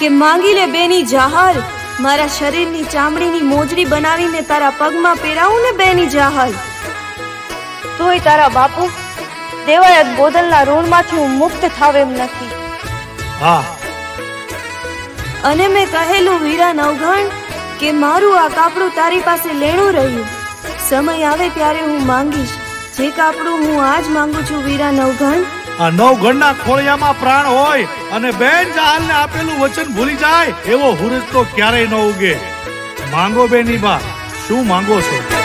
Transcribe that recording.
કે માંગી લે બેની જાહર. મારા શરીરની ચામડીની મોજડી બનાવીને તારા પગમાં પહેરાવું ને બેની જાહર. તોય તારા બાપુ દેવાયત ગોદલના ઋણમાંથી હું મુક્ત થાવ એમ નથી. હા. અને મેં કહેલું વીરા નવઘણ કે મારું આ કાપડું તારી પાસે લેણું રહ્યું. સમય આવે ત્યારે હું માંગીશ. જે કાપડું હું આજ માંગુ છું વીરા નવઘણ આ નવ ગણના ખોળિયામાં પ્રાણ હોય અને બેન જહાલને આપેલું વચન ભૂલી જાય, એવો હુરજ તો ક્યારેય ન ઉગે. માંગો બેની બા શું માંગો છો?